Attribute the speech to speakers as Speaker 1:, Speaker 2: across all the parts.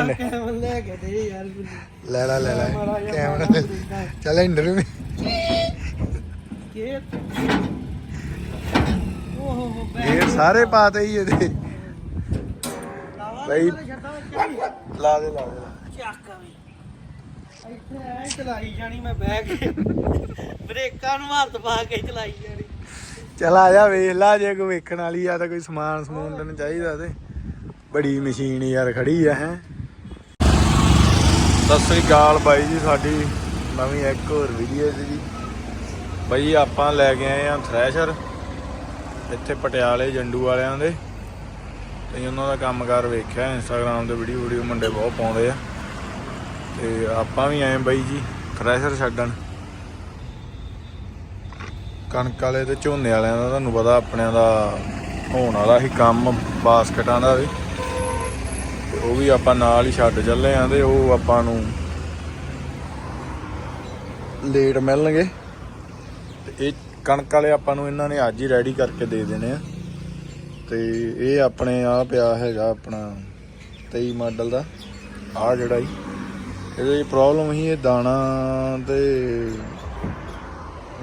Speaker 1: ਲੈ ਕੇ ਦੇ ਯਾਰ
Speaker 2: ਲੈ ਲੈ ਲੈ ਲੈ। ਕੈਮਰਾ ਚੱਲ ਇੰਦਰ ਵੀ।
Speaker 1: ਕੇ ਓਹ ਹੋ
Speaker 2: ਸਾਰੇ ਪਾਤੇ ਹੀ ਇਹਦੇ। ਬਈ- ਲਾ ਦੇ ਲਾ ਦੇ।
Speaker 1: ਵੀ ਇੱਥੇ ਐ ਚਲਾਈ ਜਾਣੀ ਮੈਂ ਬਹਿ ਕੇ ਬ੍ਰੇਕਾਂ ਨੂੰ ਹੱਥ ਪਾ ਕੇ ਚਲਾਈ ਜਾਣੀ
Speaker 2: ਚੱਲ ਆ ਜਾ, ਵੇਖ ਲਾ ਜੇ ਕੋਈ ਵੇਖਣ ਵਾਲੀ ਆ ਤਾਂ ਕੋਈ ਸਮਾਨ ਸਮੂਨ ਤੈਨੂੰ ਚਾਹੀਦਾ ਤੇ। ਬੜੀ ਮਸ਼ੀਨ ਯਾਰ ਖੜੀ ਆ, ਹੈ। ਸਤਿ ਸ੍ਰੀ ਅਕਾਲ ਬਾਈ ਜੀ, ਸਾਡੀ ਨਵੀਂ ਇੱਕ ਹੋਰ ਵੀਡੀਓ ਸੀ ਜੀ। ਬਾਈ ਆਪਾਂ ਲੈ ਕੇ ਆਏ ਆ ਥ੍ਰੈਸ਼ਰ ਇੱਥੇ ਪਟਿਆਲੇ ਜੰਡੂ ਵਾਲਿਆਂ ਦੇ। ਤੇ ਉਹਨਾਂ ਦਾ ਕੰਮਕਾਰ ਵੇਖਿਆ ਇੰਸਟਾਗ੍ਰam ਤੇ ਵੀਡੀਓ ਵੀਡੀਓ ਮੁੰਡੇ ਬਹੁਤ ਪਾਉਂਦੇ ਆ। ਤੇ ਆਪਾਂ ਵੀ ਆਏ ਬਾਈ ਜੀ ਥ੍ਰੈਸ਼ਰ ਛੱਡਣ। ਕਣਕ ਵਾਲੇ ਤੇ ਝੋਨੇ ਵਾਲਿਆਂ ਦਾ ਤੁਹਾਨੂੰ ਪਤਾ, ਆਪਣਿਆਂ ਦਾ ਹੋਣ ਵਾਲਾ ਹੀ ਕੰਮ, ਬਾਸਕਟਾਂ ਦਾ ਵੀ। ਉਹ ਵੀ ਆਪਾਂ ਨਾਲ ਹੀ ਛੱਡ ਚੱਲੇ ਆਂ ਤੇ ਉਹ ਆਪਾਂ ਨੂੰ ਲੇਟ ਮਿਲਣਗੇ। ਤੇ ਇਹ ਕਣਕ ਵਾਲੇ ਆਪਾਂ ਨੂੰ ਇਹਨਾਂ ਨੇ ਅੱਜ ਹੀ ਰੈਡੀ ਕਰਕੇ ਦੇ ਦੇਣੇ ਆ। ਤੇ ਇਹ ਆਪਣੇ ਆ ਪਿਆ ਹੈਗਾ ਆਪਣਾ 23 ਮਾਡਲ ਦਾ ਆ ਜਿਹੜਾ ਹੀ ਇਹਦੇ ਪ੍ਰੋਬਲਮ ਹੀ ਇਹ ਦਾਣਾ ਤੇ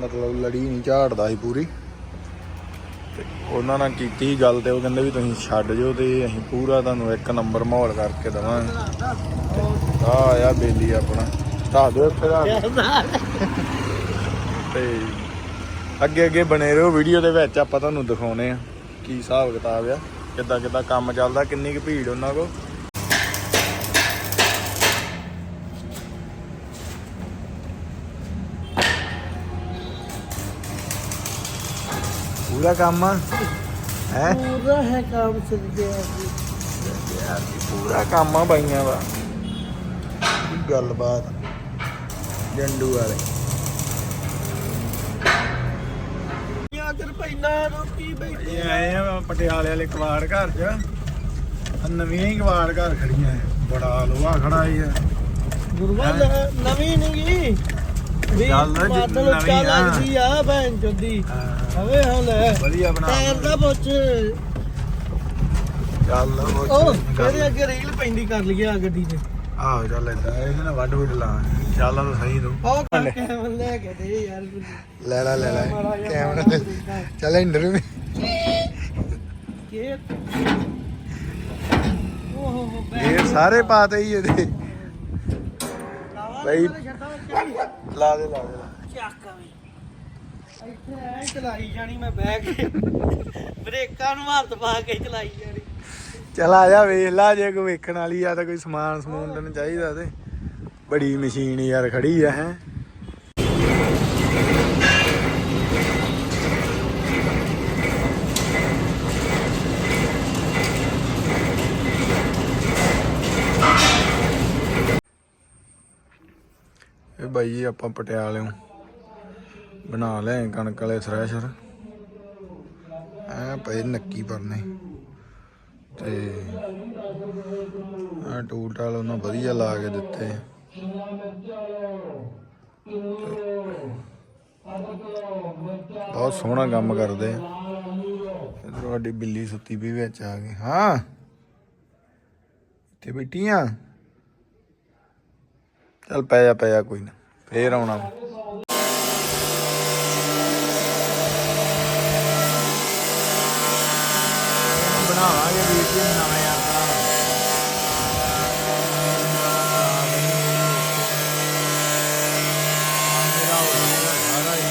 Speaker 2: ਮਤਲਬ ਲੜੀ ਨਹੀਂ ਝਾੜਦਾ ਸੀ ਪੂਰੀ। ਉਹਨਾਂ ਨਾਲ ਕੀਤੀ ਗੱਲ ਤੇ ਉਹ ਕਹਿੰਦੇ ਵੀ ਤੁਸੀਂ ਛੱਡ ਜਿਓ ਤੇ ਅਸੀਂ ਪੂਰਾ ਤੁਹਾਨੂੰ ਇੱਕ ਨੰਬਰ ਮਾਹੌਲ ਕਰਕੇ ਦਵਾਂਗੇ। ਆ ਆ ਬੇਲੀ ਆਪਣਾ। ਢਾ ਦਿਓ ਇੱਥੇ ਦਾ। ਤੇ ਅੱਗੇ ਅੱਗੇ ਬਣੇ ਰਹੋ ਵੀਡੀਓ ਦੇ ਵਿੱਚ, ਆਪਾਂ ਤੁਹਾਨੂੰ ਦਿਖਾਉਨੇ ਆ ਕੀ ਹਿਸਾਬ ਕਿਤਾਬ ਆ, ਕਿੱਦਾਂ ਕਿੱਦਾਂ ਕੰਮ ਚੱਲਦਾ, ਕਿੰਨੀ ਕੁ ਭੀੜ ਉਹਨਾਂ ਕੋਲ। ਪੂਰਾ ਕੰਮ ਆ। ਹੈ?
Speaker 1: ਪੂਰਾ ਹੈ ਕੰਮ ਸਿੱਧੇ
Speaker 2: ਪੂਰਾ ਕੰਮ ਆ ਬਾਈਆਂ ਦਾ। ਗੱਲਬਾਤ ਜੰਡੂ ਵਾਲੇ।
Speaker 1: ਯਾਦਰ ਪੈਣਾ ਰੋਟੀ ਬੈਠੀ
Speaker 2: ਆਏ ਆ ਪਟਿਆਲੇ ਵਾਲੇ ਕਵਾੜ ਘਰ ਚ। ਨਵੀਆਂ ਹੀ ਕਵਾੜ ਘਰ ਖੜੀਆਂ। ਬੜਾ ਲੋਹਾ ਖੜਾ ਹੀ
Speaker 1: ਗੁਰੂਆ
Speaker 2: ਹੈਂ?
Speaker 1: ਨਵੀਂ ਨਹੀਂ ਗੀ ਵੀ
Speaker 2: ਚੱਲ ਜੀ,
Speaker 1: ਮਾਡਲ
Speaker 2: ਨਵੀਂ
Speaker 1: ਉੱਚਾ
Speaker 2: ਆ।
Speaker 1: ਲੱਗਦੀ ਆ ਭੈਣ ਚੋਦੀ। ਹਵੇ ਹਾਂ ਲੈ
Speaker 2: ਵਧੀਆ ਬਣਾ
Speaker 1: ਟਾਇਰ ਦਾ ਪੁੱਛ।
Speaker 2: ਚੱਲ
Speaker 1: ਉਹ ਇਹਦੇ ਅੱਗੇ ਰੀਲ ਪੈਂਦੀ ਕਰ ਲਈਏ ਆ ਗੱਡੀ ਤੇ।
Speaker 2: ਆਹ ਚੱਲ ਏਦਾਂ ਇਹਦੇ ਨਾਲ ਵੱਡ ਵੱਡ ਲਾ। ਚੱਲ ਤਾਂ ਸਹੀ ਤੂੰ।
Speaker 1: ਉਹ ਕੈਮਰਾ ਲੈ ਕੇ ਦੇ ਯਾਰ। ਮੈਨੂੰ
Speaker 2: ਲੈ ਲੈ ਲੈ ਲੈ।
Speaker 1: ਮਾੜਾ ਜਿਹਾ
Speaker 2: ਕੈਮਰਾ
Speaker 1: ਮਾੜਾ
Speaker 2: ਲੈ।
Speaker 1: ਜਿਹਾ।
Speaker 2: ਚੱਲ ਇੰਦਰ ਵੀ।
Speaker 1: ਕੇ ਓਹ ਹੋ ਹੋ
Speaker 2: ਗੇਰ ਸਾਰੇ ਪਾਤੇ ਹੀ ਇਹਦੇ। ਬਈ-
Speaker 1: ਚੱਕ
Speaker 2: ਲਾ ਦੇ ਲਾ ਦੇ।
Speaker 1: ਵੀ। ਇੱਥੇ ਐ ਚਲਾਈ ਜਾਣੀ ਮੈਂ ਬਹਿ ਕੇ। ਬ੍ਰੇਕਾਂ ਨੂੰ ਹੱਥ ਪਾ ਕੇ ਚਲਾਈ ਜਾਣੀ।
Speaker 2: ਚੱਲ ਆ ਜਾ ਵੇਖ ਲਾ, ਜੇ ਕੋਈ ਵੇਖਣ ਵਾਲੀ ਆ ਤਾਂ ਕੋਈ ਸਮਾਨ ਸਮੂਨ ਤੈਨੂੰ ਚਾਹੀਦਾ ਤੇ। ਬੜੀ ਮਸ਼ੀਨ ਯਾਰ ਖੜੀ ਆ, ਹੈ। ਇਹ ਬਾਈ ਜੀ ਆਪਾਂ ਪਟਿਆਲਿਓਂ ਬਣਾ ਲਿਆ ਕਣਕ ਵਾਲੇ ਥ੍ਰੈਸ਼ਰ ਐ ਪਏ ਨੱਕੀ ਪਰਨੇ। ਤੇ ਆ ਟੂਲ ਟਾਲ ਉਹਨਾਂ ਵਧੀਆ ਲਾ ਕੇ ਦਿੱਤੇ। ਬਹੁਤ ਸੋਹਣਾ ਕੰਮ ਕਰਦੇ ਇਧਰ ਤੁਹਾਡੀ ਬਿੱਲੀ ਸੁੱਤੀ ਵੀ ਵਿੱਚ ਆ ਗਈ ਹਾਂ। ਇੱਥੇ ਬੈਠੀ ਆ ਚੱਲ ਪੈ ਜਾ ਪੈ ਜਾ, ਕੋਈ ਨਾ। ਫੇਰ ਆਉਣਾ। ਬਣਾਵਾਂਗੇ ਵੀਡੀਓ ਨਵੇਂ ਆਪਣਾ ਮੇਰਾ ਉਹ ਸਾਰਾ ਹੀ।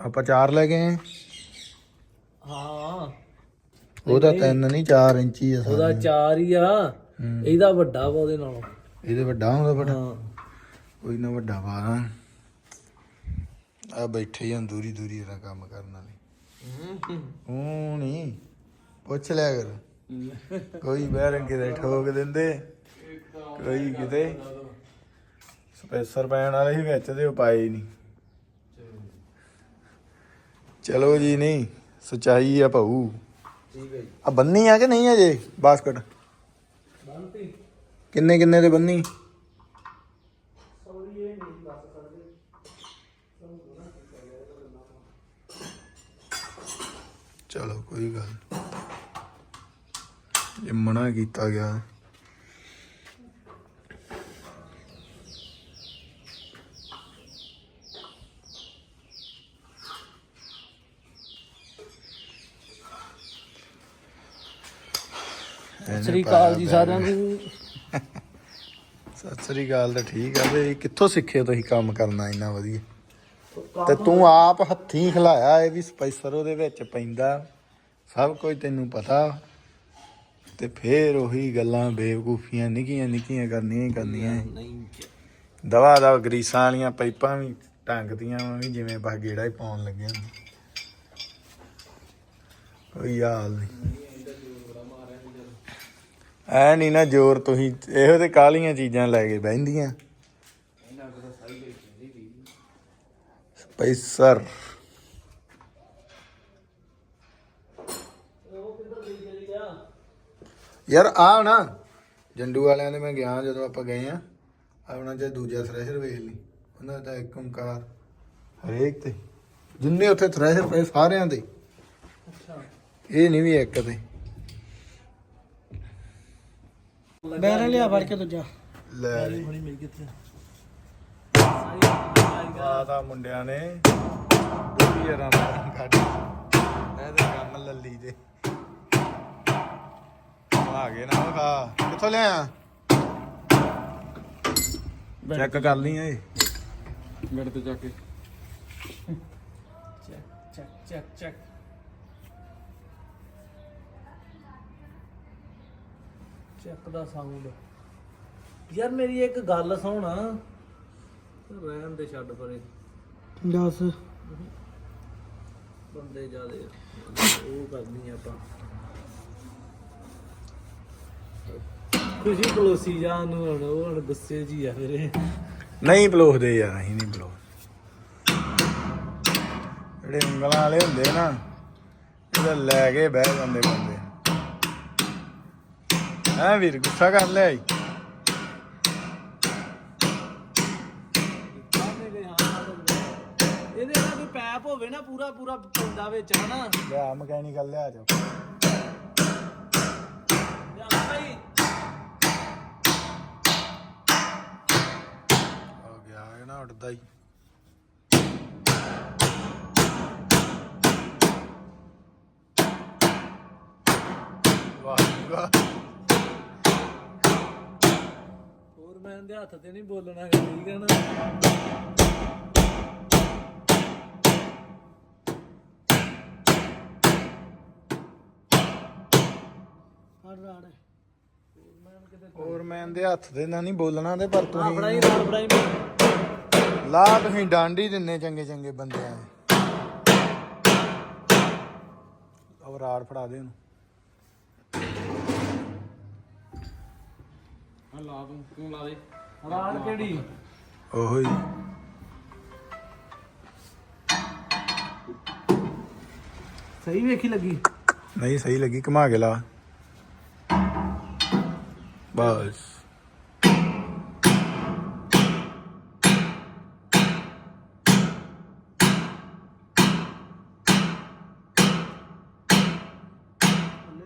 Speaker 2: ਆਪਾਂ ਚਾਰ ਲੈ ਗਏ।
Speaker 1: ਹਾਂ।
Speaker 2: ਉਹਦਾ ਤਿੰਨ ਨਹੀਂ 4 ਇੰਚੀ ਆ
Speaker 1: ਉਹਦਾ। ਚਾਰ ਹੀ ਆ। ਇਹਦਾ ਵੱਡਾ ਵਾ ਉਹਦੇ ਨਾਲੋਂ।
Speaker 2: ਇਹਦੇ ਵੱਡਾ ਹੁੰਦਾ ਵੱਡਾ?
Speaker 1: ਹਾਂ।
Speaker 2: ਕੋਈ ਨਾ ਵੱਡਾ ਬਾਰਾਂ ਆ ਬੈਠੇ ਜਾਂ ਦੂਰੀ ਦੂਰੀ ਦਾ ਕੰਮ ਕਰਨ ਵਾਲੇ। ਉਹ ਨਹੀਂ ਪੁੱਛ ਲਿਆ ਕਰ। ਕੋਈ ਬਹਿਰਨ ਕਿਤੇ ਠੋਕ ਦਿੰਦੇ। ਕੋਈ ਕਿਤੇ। ਸਪੈਸਰ ਪੈਣ ਵਾਲੇ ਹੀ ਵਿੱਚ ਦੇ ਉਹ ਪਾਏ ਹੀ ਨਹੀਂ ਚਲੋ ਜੀ ਨਹੀਂ ਸਚਾਈ ਆ ਭਾਊ।
Speaker 1: ਠੀਕ ਹੈ ਜੀ।
Speaker 2: ਆ ਬੰਨੀ ਆ ਕਿ ਨਹੀਂ ਅਜੇ? ਬਾਸਕਟ। ਕਿੰਨੇ ਕਿੰਨੇ ਦੇ ਬੰਨੀ? ਚਲੋ ਕੋਈ ਗੱਲ ਨੀ। ਜੇ ਮਨਾ ਕੀਤਾ ਗਿਆ।
Speaker 3: ਸਤਿ ਸ੍ਰੀ ਅਕਾਲ ਜੀ ਸਾਰਿਆਂ ਨੂੰ।
Speaker 2: ਸਤਿ ਸ੍ਰੀ ਅਕਾਲ ਤਾਂ ਠੀਕ ਆ ਤੇ ਕਿੱਥੋਂ ਸਿੱਖੇ ਤੁਸੀਂ ਕੰਮ ਕਰਨਾ ਇੰਨਾ ਵਧੀਆ? ਤੇ ਤੂੰ ਆਪ ਹੱਥੀਂ ਖਲਾਇਆ ਇਹ ਵੀ ਸਪਾਈਸਰ ਉਹਦੇ ਵਿੱਚ ਪੈਂਦਾ। ਸਭ ਕੁਝ ਤੈਨੂੰ ਪਤਾ। ਤੇ ਫੇਰ ਉਹੀ ਗੱਲਾਂ ਬੇਵਕੂਫੀਆਂ ਨਿੱਕੀਆਂ ਨਿੱਕੀਆਂ ਕਰਨੀਆਂ ਹੀ ਕਰਨੀਆਂ।
Speaker 3: ਨਹੀਂ
Speaker 2: ਦਵਾ ਦਵਾ ਗਰੀਸਾਂ ਵਾਲੀਆਂ ਪਾਈਪਾਂ ਵੀ ਟੰਗਦੀਆਂ ਵਾਂ ਜਿਵੇਂ ਬਸ ਗੇੜਾ ਹੀ ਪਾਉਣ ਲੱਗੇ ਹੁੰਦੇ ਕੋਈ ਹਾਲ ਨਹੀਂ। ਐ ਨਹੀਂ ਨਾ ਜ਼ੋਰ ਤੁਸੀਂ ਇਹੋ ਤੇ ਕਾਲੀਆਂ ਚੀਜ਼ਾਂ ਲੈ ਕੇ ਬਹਿੰਦੀਆਂ। ਸਪਾਈਸਰ ਯਾਰ ਆ ਨਾ ਜੰਡੂ ਵਾਲਿਆਂ ਦੇ ਮੈਂ ਗਿਆ ਜਦੋਂ ਆਪਾਂ ਗਏ ਆ। ਆਪਣਾ ਜੇ ਦੂਜਾ ਥ੍ਰੈਸ਼ਰ ਵੇਖ ਲਈ ਉਹਨਾਂ ਦਾ ਇੱਕ ਓੰਕਾਰ। ਹਰੇਕ ਤੇ ਜਿੰਨੇ ਉੱਥੇ ਥ੍ਰੈਸ਼ਰ ਪਏ ਸਾਰਿਆਂ ਦੇ। ਇਹ ਨਹੀਂ ਵੀ ਇੱਕ ਤੇ।
Speaker 3: ਲਿਆ ਫੜ ਕੇ ਦੂਜਾ।
Speaker 2: ਲੈ ਲਈ।
Speaker 3: ਬੜੀ ਮਿਲ ਕਿੱਥੇ
Speaker 2: ਮਾਤਾ ਮੁੰਡਿਆਂ ਨੇ ਦੂਜੀ ਰਾਂ ਦਾ ਕੱਢ ਇਹਦੇ ਕੰਮ ਲੱਲੀ ਦੇ ਆ ਗਏ ਨਾ ਖਾ। ਕਿੱਥੋਂ ਲਿਆ ਚੈੱਕ ਕਰ ਲਈ ਏ
Speaker 1: ਮੇਰੇ ਤੇ ਜਾ ਕੇ।
Speaker 3: ਚੱਕ ਚੱਕ ਚੱਕ ਚੱਕ। ਚੱਕ ਦਾ ਸਾਊਂਡ ਯਾਰ ਮੇਰੀ ਇੱਕ ਗੱਲ ਸੁਣ। ਰਹਿਣ ਦੇ ਛੱਡ ਪਰੇ। ਦੱਸ। ਬੰਦੇ ਜਿਆਦੇ ਉਹ ਕਰਨੀ ਆਪਾਂ। ਖੁਸ਼ੀ ਪਲੋਸੀ ਜਾਨ ਨੂੰ ਹੁਣ ਉਹ ਹੁਣ ਗੁੱਸੇ ਜੀ ਆ ਫਿਰੇ
Speaker 2: ਨਹੀਂ ਬਲੋਖਦੇ ਯਾਰ ਅਸੀਂ ਨਹੀਂ ਬਲੋਖ ਜਿਹੜੇ ਉਂਗਲਾਂ ਵਾਲੇ ਹੁੰਦੇ ਨਾ ਇਹਦਾ ਲੈ ਕੇ ਬਹਿ ਜਾਂਦੇ ਬੰਦੇ। ਹਾਂ ਵੀਰ ਗੁੱਸਾ ਕਰ ਲਿਆ ਈ।
Speaker 3: ਹੋਵੇ ਨਾ ਪੂਰਾ ਪੂਰਾ ਪੈਂਦਾ ਵਿੱਚ ਹਨਾ?
Speaker 2: ਲਿਆ ਮਕੈਨੀਕਲ ਲਿਆ ਜਾ
Speaker 3: ਯਾ ਭਾਈ
Speaker 2: ਹੋ ਗਿਆ ਇਹ ਨਾ ਉੱਡਦਾ ਹੀ। ਵਾਹ ਜੀ ਵਾਹ
Speaker 3: ਹੋਰ ਮੈਂ ਦੇ ਹੱਥ ਤੇ ਨਹੀਂ ਬੋਲਣਾ ਠੀਕ ਹੈ ਨਾ? ਰੜ।
Speaker 2: ਹੋਰ ਮੈਂ ਦੇ ਹੱਥ ਦੇ ਨਾਲ ਨਹੀਂ ਬੋਲਣਾ ਤੇ ਪਰ
Speaker 3: ਆ ਬੜਾਈ
Speaker 2: ਤੁਸੀਂ
Speaker 3: ਰੜ ਬੜਾਈ
Speaker 2: ਲਾ ਤੁਸੀਂ ਡਾਂਡੀ ਦਿੰਨੇ ਚੰਗੇ ਚੰਗੇ ਬੰਦਿਆਂ ਦੇ। ਉਹ ਰਾੜ ਫੜਾ ਦੇ ਉਹਨੂੰ।
Speaker 1: ਹਾਂ ਲਾ ਦੂੰ ਤੂੰ ਲਾ ਦੇ?
Speaker 3: ਰਾੜ ਕਿਹੜੀ?
Speaker 2: ਉਹੋ ਹੀ।
Speaker 3: ਸਹੀ ਵੇਖੀ ਲੱਗੀ?
Speaker 2: ਨਹੀਂ ਸਹੀ ਲੱਗੀ ਘੁਮਾ ਕੇ ਲਾ। ਬਸ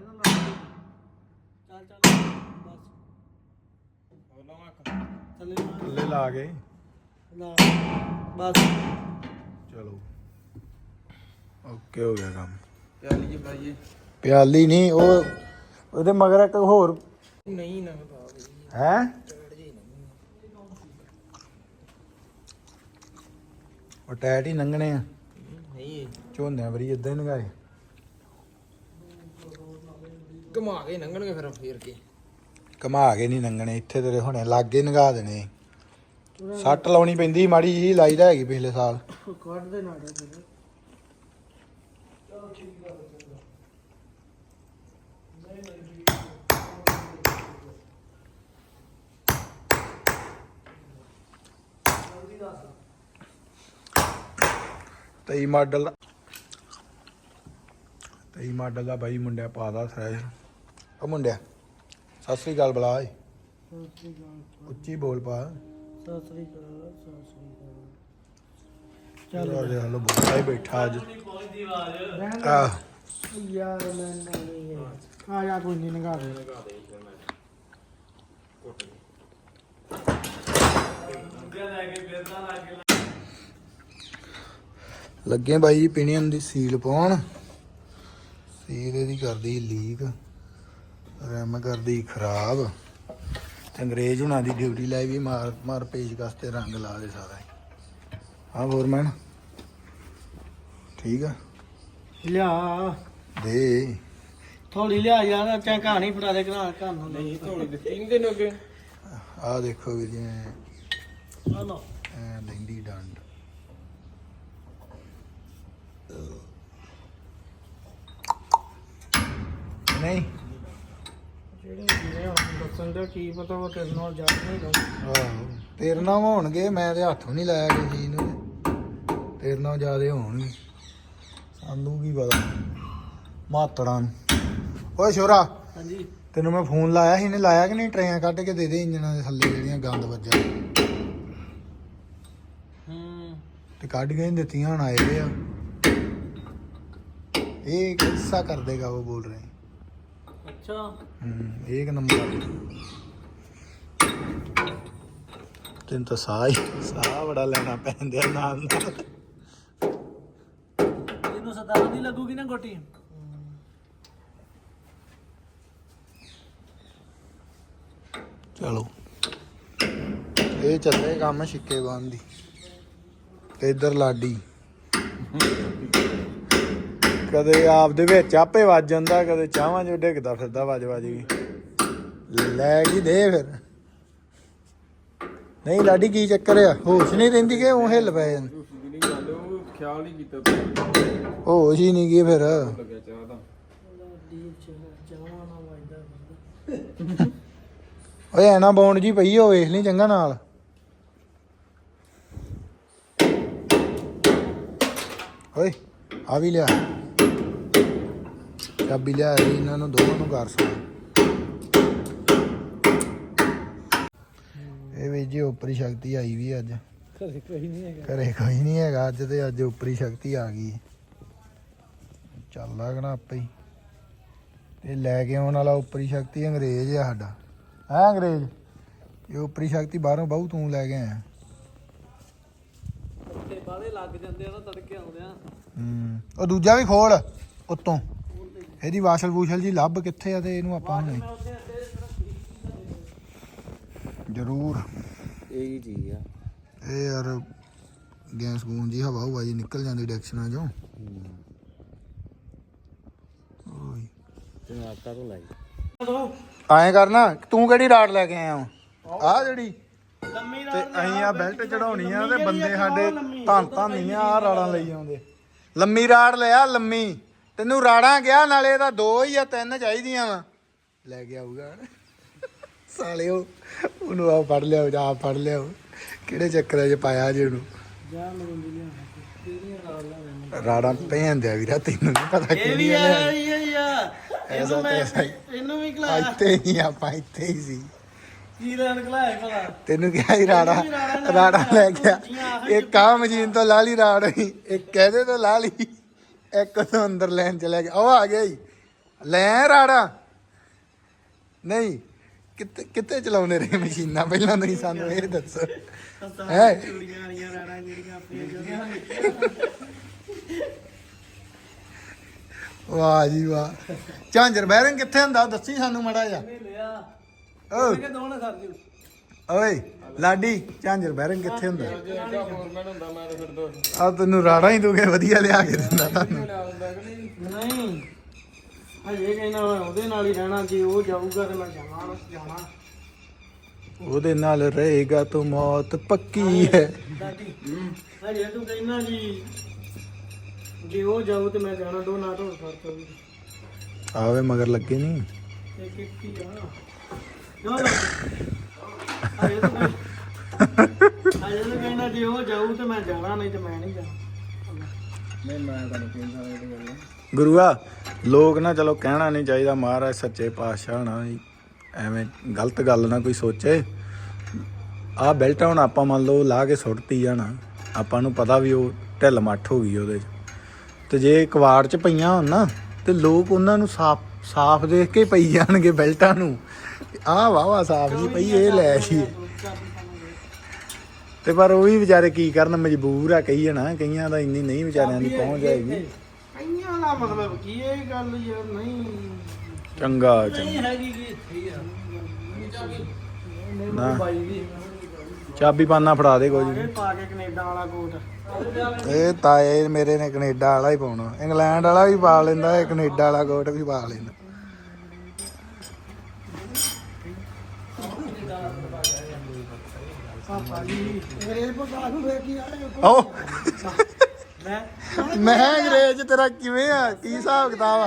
Speaker 3: ਨਾ ਲਾ ਚੱਲ ਚੱਲ ਬਸ ਥੱਲੇ ਨਾ
Speaker 2: ਥੱਲੇ ਲਾ ਕੇ।
Speaker 3: ਲਾ ਬਸ
Speaker 2: ਚਲੋ। ਓਕੇ ਹੋ ਗਿਆ ਕੰਮ।
Speaker 1: ਪਿਆਲੀ ਜੀ ਬਾਈਏ
Speaker 2: ਪਿਆਲੀ ਨਹੀਂ ਉਹ ਉਹਦੇ ਮਗਰ ਇੱਕ ਹੋਰ
Speaker 1: ਨਹੀਂ
Speaker 2: ਉਹ ਟਾਇਟ ਹੀ ਲੰਘਣੇ ਆ।
Speaker 1: ਨਹੀਂ
Speaker 2: ਝੋਨੇ ਵਰੀ ਇਦਾਂ ਹੀ ਲੰਘਾਏ
Speaker 1: ਕਮਾ ਕੇ ਲੰਘਣਗੇ ਫਿਰ ਫੇਰ ਕੇ।
Speaker 2: ਕਮਾ ਕੇ ਨਹੀਂ ਲੰਘਣੇ ਇੱਥੇ ਤੇਰੇ ਹੁਣੇ ਲਾਗੇ ਨਗਾ ਦੇਣੇ। ਸੱਟ ਲਾਉਣੀ ਪੈਂਦੀ ਮਾੜੀ ਜੀ ਲਾਈਦਾ ਹੈਗੀ ਪਿਛਲੇ ਸਾਲ।
Speaker 3: ਕੱਢ ਦੇ ਨਾ ਚਲੋ
Speaker 2: ਠੀਕ ਆ 23 ਮਾਡਲ ਦਾ 23 ਮਾਡਲ ਦਾ ਬਾਈ ਮੁੰਡਿਆ ਪਾਦਾ ਥ੍ਰੈਸ਼ਰ ਉਹ ਮੁੰਡਿਆ ਸਤਿ ਸ੍ਰੀ ਅਕਾਲ ਬਲਾ ਓਏ। ਉੱਚੀ ਬੋਲ ਪਾ।
Speaker 3: ਸਤਿ ਸ੍ਰੀ ਅਕਾਲ ਸਤਿ
Speaker 2: ਚੱਲ ਰਿਹਾ ਲੋ ਬੋਲਦਾ ਹੀ ਬੈਠਾ ਅੱਜ। ਆ
Speaker 1: ਯਾਰ ਮੈਂ ਨਹੀਂ ਆ ਜਾ ਕੋਈ ਨਹੀਂ ਨਗਾ ਦੇ।
Speaker 2: ਨਗਾ ਦੇ ਕੋਟ ਲੱਗੇ ਬਾਈ ਜੀ ਪਿਨੀਅਨ ਦੀ ਸੀਲ ਪਾਉਣ। ਸੀਲ ਇਹਦੀ ਕਰਦੀ ਲੀਕ। ਰੈਮ ਕਰਦੀ ਖਰਾਬ। ਤੇ ਅੰਗਰੇਜ਼ ਹੁਣਾਂ ਦੀ ਡਿਊਟੀ ਲਾਈ ਵੀ ਮਾਰ ਮਾਰ ਪੇਚਕਸ ਤੇ ਰੰਗ ਲਾ ਦੇ ਸਾਰਾ ਹਾਂ। ਫੋਰਮੈਨ ਠੀਕ ਆ?
Speaker 1: ਲਿਆ।
Speaker 2: ਦੇ।
Speaker 1: ਥੋੜੀ ਲਿਆ ਯਾਰ ਚਾਹ ਕਹਾਣੀ ਫੜਾ ਦੇ ਘਰ ਘਰ ਨੂੰ ਨਹੀਂ ਥੋੜੀ ਦਿੱਤੀ ਨਹੀਂ ਅੱਗੇ।
Speaker 2: ਆ ਦੇਖੋ ਵੀ ਜਿਵੇਂ
Speaker 1: ਆ ਲੋ
Speaker 2: ਐ ਲੈਂਦੀ ਡੰਡ। ਨਹੀਂ।
Speaker 1: ਜਿਹੜੇ ਜਿਹੜੇ ਹੁਣ ਦੱਸਣ ਦਾ ਕੀ ਪਤਾ ਉਹ ਤੇਰੇ ਨਾਲ ਜਾ ਨਹੀਂ ਗਾ
Speaker 2: ਆਹੋ ਤੇਰੇ ਨਾਲ ਹੋਣਗੇ ਮੈਂ ਤੇ ਹੱਥੋਂ ਨਹੀਂ ਲਾਇਆ ਕਿਸੇ ਚੀਜ਼ ਨੂੰ ਤੇਰੇ ਨਾਲ ਜ਼ਿਆਦੇ ਹੋਣਗੇ। ਸਾਨੂੰ ਕੀ ਪਤਾ। ਮਾਤੜਾਂ ਨੂੰ। ਓਏ ਛੋਰਾ
Speaker 1: ਹਾਂਜੀ।
Speaker 2: ਤੈਨੂੰ ਮੈਂ ਫੋਨ ਲਾਇਆ ਸੀ ਇਹਨੇ ਲਾਇਆ ਕਿ ਨਹੀਂ? ਟਰੇਆਂ ਕੱਢ ਕੇ ਦੇ ਦੇ ਇੰਜਣਾਂ ਦੇ ਥੱਲੇ ਜਿਹੜੀਆਂ ਗੰਦ ਵੱਜਾ
Speaker 1: ਹੂੰ
Speaker 2: ਤੇ ਕੱਢ ਕੇ ਨਹੀਂ ਦਿੱਤੀਆਂ ਹੁਣ ਆਏ ਆ। ਇਹ ਕਿੱਸਾ ਕਰ ਦੇਗਾ ਉਹ ਬੋਲ ਰਹੇ।
Speaker 1: ਅੱਛਾ।
Speaker 2: ਹੂੰ ਇੱਕ ਨੰਬਰ ਤੈਨੂੰ ਤਾਂ ਸਾਹ ਹੀ ਸਾਹ ਬੜਾ ਲੈਣਾ ਪੈਂਦਾ ਨਾਲ ਨਾਲ।
Speaker 3: ਇਹਨੂੰ ਸਤਾਰਾਂ ਦੀ ਲੱਗੂਗੀ ਨਾ ਗੋਟੀ।
Speaker 2: ਚਲੋ। ਇਹ ਚੱਲੇ ਕੰਮ ਛਿੱਕੇ ਬੰਨ ਦੀ। ਤੇ ਇੱਧਰ ਲਾਡੀ। ਕਦੇ ਆਪ ਦੇ ਵਿੱਚ ਆਪੇ ਵੱਜ ਜਾਂਦਾ ਕਦੇ ਚਾਹਾਂ ਜੋ ਡਿੱਗਦਾ ਫਿਰਦਾ ਵੱਜ ਵੱਜ ਗਈ ਲੈ ਕੀ ਦੇ ਫਿਰ। ਨਹੀਂ ਲਾਡੀ ਕੀ ਚੱਕਰ ਆ? ਹੋਸ਼ ਨਹੀਂ ਰਹਿੰਦੀ ਕਿ ਉਹ ਹਿੱਲ ਪਏ ਜਾਂਦੇ?
Speaker 1: ਖਿਆਲ ਹੀ ਕੀਤਾ ਤੂੰ
Speaker 2: ਹੋਸ਼ ਹੀ ਨਹੀਂ ਗਈ ਫਿਰ।
Speaker 1: ਲੱਗਿਆ ਚਾਹ ਦਾ
Speaker 2: ਓਏ ਐਨਾ ਬੌਂਡ ਜੀ ਪਈ ਹੋ ਵੇਖ ਲਈ ਚੰਗਾ ਨਾਲ। ਓਏ ਆ ਵੀ ਲਿਆ। ਚਾਬੀ ਲਿਆ ਇਹ ਇਹਨਾਂ ਨੂੰ ਦੋਵਾਂ ਨੂੰ ਕਰ ਸਕਦਾ ਇਹ ਵੀ ਜੀ ਉਪਰੀ ਸ਼ਕਤੀ ਆਈ ਵੀ ਅੱਜ।
Speaker 3: ਘਰੇ ਕੋਈ ਨਹੀਂ ਹੈਗਾ।
Speaker 2: ਘਰੇ ਕੋਈ ਨਹੀਂ ਹੈਗਾ ਅੱਜ ਤੇ ਅੱਜ ਉਪਰੀ ਸ਼ਕਤੀ ਆ ਗਈ। ਚੱਲ ਲੱਗਣਾ ਆਪੇ ਹੀ। ਤੇ ਲੈ ਕੇ ਆਉਣ ਵਾਲਾ ਉਪਰੀ ਸ਼ਕਤੀ ਅੰਗਰੇਜ਼ ਆ ਸਾਡਾ। ਹੈ ਅੰਗਰੇਜ਼? ਇਹ ਉਪਰੀ ਸ਼ਕਤੀ ਬਾਹਰੋਂ ਬਹੁ ਤੂੰ ਲੈ ਕੇ ਆਇਆ।
Speaker 3: ਲੱਗ ਜਾਂਦੇ ਆ ਨਾ ਤੜਕੇ ਆਉਂਦੇ ਆ।
Speaker 2: ਹੂੰ। ਉਹ ਦੂਜਾ ਵੀ ਖੋਲ ਉੱਤੋਂ। ਇਹਦੀ ਵਾਸ਼ਲ ਵੂਸ਼ਲ ਜੀ ਲੱਭ ਕਿੱਥੇ ਆ ਤੇ ਇਹਨੂੰ ਆਪਾਂ ਹੁਣੇ ਜ਼ਰੂਰ।
Speaker 3: ਇਹੀ ਚੀਜ਼ ਆ।
Speaker 2: ਇਹ ਯਾਰ ਗੈਸ ਗੂੰ ਜੀ ਹਵਾ ਹੁਵਾ ਜੀ ਨਿਕਲ ਜਾਂਦੀ ਡਾਇਰੈਕਸ਼ਨਾਂ ਚੋਂ। ਓਏ।
Speaker 3: ਤੇ ਆਕਾ ਤੋਂ ਲਾਈ।
Speaker 2: ਐਂ ਕਰਨਾ ਤੂੰ ਕਿਹੜੀ ਰਾਡ ਲੈ ਕੇ ਆਇਆ ਆ ਜਿਹੜੀ ਤੇ ਅਸੀਂ ਆ ਬੈਲਟ ਚੜਾਉਣੀ ਆ। ਤੇ ਬੰਦੇ ਸਾਡੇ ਧੰਨ ਧੰਨ ਨਹੀਂ ਆ ਰਾੜਾਂ ਲਈ ਆਉਂਦੇ। ਲੰਮੀ ਰਾੜ ਲਿਆ ਲੰਮੀ। ਤੈਨੂੰ ਰਾੜਾਂ ਗਿਆ ਨਾਲੇ ਇਹਦਾ ਦੋ ਹੀ ਆ ਤਿੰਨ ਚਾਹੀਦੀਆਂ ਵਾ। ਲੈ ਕੇ ਆਊਗਾ। ਸਾਲਿਓ ਉਹਨੂੰ ਆ ਫੜ ਲਿਆਓ ਜਾਂ ਫੜ ਲਿਆਓ। ਕਿਹੜੇ ਚੱਕਰਾਂ 'ਚ ਪਾਇਆ ਜੀ ਉਹਨੂੰ?
Speaker 1: ਲਿਆ
Speaker 2: ਰਾੜਾਂ ਪੈਂਦੇ ਆ ਵੀਰਾ ਤੈਨੂੰ ਨਹੀਂ ਪਤਾ
Speaker 1: ਇਹ ਵੀ ਆ ਇਹ ਆ।
Speaker 2: ਐਸਾ
Speaker 1: ਇਹਨੂੰ ਮੈਂ ਵੀ ਖਲਾਇਆ।
Speaker 2: ਇੱਥੇ ਹੀ ਆਪਾਂ ਇੱਥੇ ਹੀ ਸੀ।
Speaker 1: ਕੀ ਲੈਣ ਖਲਾਇਆ ਭਲਾ?
Speaker 2: ਤੈਨੂੰ ਕਿਹਾ ਸੀ ਰਾੜਾ।
Speaker 1: ਰਾੜਾਂ ਲੈ
Speaker 2: ਗਿਆ। ਇੱਕ ਆ ਮਸ਼ੀਨ ਤੋਂ ਲਾ ਲਈ ਰਾੜ ਹੀ ਇੱਕ ਕਹਦੇ ਤੋਂ ਲਾ ਲਈ। ਇੱਕ ਤੋਂ ਅੰਦਰ ਲੈਣ ਚਲੇ ਗਿਆ। ਉਹ ਆ ਗਿਆ ਹੀ ਲੈ ਰਾੜਾ। ਨਹੀਂ ਕਿੱਥੇ ਕਿੱਥੇ ਚਲਾਉਂਦੇ ਰਹੇ ਮਸ਼ੀਨਾਂ? ਪਹਿਲਾਂ ਤੁਸੀਂ ਸਾਨੂੰ ਇਹ ਦੱਸੋ। ਹੈ?
Speaker 1: ਚੂੜੀਆਂ ਵਾਲੀਆਂ ਰਾੜਾਂ ਜਿਹੜੀਆਂ ਆਪਣੀਆਂ ਜਿਹੜੀਆਂ
Speaker 2: ਵਾਹ ਜੀ ਵਾਹ। ਝਾਂਜਰ ਬੈਰੰਗ ਕਿੱਥੇ ਹੁੰਦਾ? ਦੱਸੀ ਸਾਨੂੰ ਮੜਾ ਜਾ
Speaker 3: ਇਹ
Speaker 2: ਓ
Speaker 3: ਸਰ ਜੀ
Speaker 2: ਓਏ ਲਾਡੀ ਝਾਂਜਰ ਬੈਰੰਗ ਕਿੱਥੇ ਹੁੰਦਾ?
Speaker 1: ਜਿਹੜਾ ਫੋਰਮੈਨ ਹੁੰਦਾ ਮੈਂ ਤਾਂ ਫਿਰ ਦੋ।
Speaker 2: ਆ ਤੈਨੂੰ ਰਾੜਾ ਹੀ ਦੂਗੇ ਵਧੀਆ ਲਿਆ ਕੇ ਦਿੰਦਾ। ਤੁਹਾਨੂੰ
Speaker 1: ਨਹੀਂ ਹਜੇ ਕਹਿੰਦਾ ਮੈਂ ਉਹਦੇ ਨਾਲ ਹੀ ਰਹਿਣਾ ਜੇ ਉਹ ਜਾਊਗਾ ਤੇ ਮੈਂ ਜਾਣਾ ਜਾਣਾ।
Speaker 2: ਉਹਦੇ ਨਾਲ ਰਹੇਗਾ ਤੂੰ ਮੌਤ ਪੱਕੀ ਹੈ।
Speaker 1: ਦਾਦੀ ਹਜੇ ਤੂੰ ਕਹਿੰਦਾ ਜੀ ਜੇ ਉਹ ਜਾਊ ਤੇ ਮੈਂ ਜਾਣਾ ਦੋ ਨਾ ਤੋਂ ਫ਼ਰਕ ਵੀ।
Speaker 2: ਆਵੇ ਮਗਰ ਲੱਗੇ ਨਹੀਂ
Speaker 1: ਇੱਕ ਇੱਕ ਹੀ ਆ ਨਾ ਨਾ। ਹਜੇ ਤੂੰ ਕਹਿ- ਹਜੇ ਤੂੰ ਕਹਿੰਦਾ ਜੇ ਉਹ ਜਾਊ ਤੇ ਮੈਂ ਜਾਣਾ ਨਹੀਂ ਤੇ ਮੈਂ ਨਹੀਂ ਜਾਣਾ। ਨਹੀਂ ਮੈਂ ਤਾਂ ਨਹੀਂ ਕਹਿੰਦਾ ਇਹ ਗੱਲ।
Speaker 2: ਗੁਰੂਆ ਲੋਕ ਨਾ ਚਲੋ ਕਹਿਣਾ ਨਹੀਂ ਚਾਹੀਦਾ ਮਹਾਰਾਜ ਸੱਚੇ ਪਾਤਸ਼ਾਹ ਨਾ ਜੀ ਐਵੇਂ ਗਲਤ ਗੱਲ ਨਾ ਕੋਈ ਸੋਚੇ। ਆਹ ਬੈਲਟ ਹੁਣ ਆਪਾਂ ਮੰਨ ਲਓ ਲਾ ਕੇ ਸੁੱਟਤੀ ਜਾਣਾ ਆਪਾਂ ਨੂੰ ਪਤਾ ਵੀ ਉਹ ਢਿੱਲ ਮੱਠ ਹੋ ਗਈ ਉਹਦੇ 'ਚ। ਤੇ ਜੇ ਕਵਾੜ 'ਚ ਪਈਆਂ ਹੋਣ ਨਾ ਤੇ ਲੋਕ ਉਹਨਾਂ ਨੂੰ ਸਾਫ਼ ਸਾਫ਼ ਦੇਖ ਕੇ ਪਈ ਜਾਣਗੇ ਬੈਲਟਾਂ ਨੂੰ। ਆਹ ਵਾਹ ਵਾਹ ਸਾਫ਼ ਜੀ ਪਈ ਇਹ ਲੈ ਜੀ। ਤੇ ਪਰ ਉਹ ਵੀ ਵਿਚਾਰੇ ਕੀ ਕਰਨ ਮਜਬੂਰ ਆ ਕਹੀ ਨਾ ਕਈਆਂ ਦਾ ਇੰਨੀ ਨਹੀਂ ਵਿਚਾਰਿਆਂ ਦੀ ਪਹੁੰਚ ਜਾਏਗੀ
Speaker 1: ਕਈਆਂ ਦਾ ਮਤਲਬ ਕੀ ਇਹ ਗੱਲ ਯਾਰ ਨਹੀਂ।
Speaker 2: ਚੰਗਾ
Speaker 3: ਨਹੀਂ
Speaker 2: ਚੰਗਾ।
Speaker 3: ਹੈਗੀ ਕਿ ਇੱਥੇ ਹੀ ਆ।
Speaker 2: ਨਾ। ਚਾਬੀ ਪਾਨਾ ਫੜਾ ਦੇ
Speaker 1: ਇਹ ਪਾ ਕੇ ਕੈਨੇਡਾ ਵਾਲਾ ਕੋਟ।
Speaker 2: ਇਹ ਤਾਏ ਮੇਰੇ ਨੇ ਕੈਨੇਡਾ ਵਾਲਾ ਹੀ ਪਾਉਣਾ। ਇੰਗਲੈਂਡ ਵਾਲਾ ਵੀ ਪਾ ਲੈਂਦਾ ਇਹ ਕੈਨੇਡਾ ਵਾਲਾ ਕੋਟ ਵੀ ਪਾ ਲੈਂਦਾ।
Speaker 1: ਪਾਪਾ ਜੀ ਮੇਰੇ ਕੋਲ ਕਾਹਨੂੰ ਫੇਰ ਕੀ ਆਏ
Speaker 2: ਓ
Speaker 1: ਮੈਂ
Speaker 2: ਮੈਂ ਅੰਗਰੇਜ਼ ਤੇਰਾ ਕਿਵੇਂ ਆ? ਕੀ ਹਿਸਾਬ ਕਿਤਾਬ ਆ?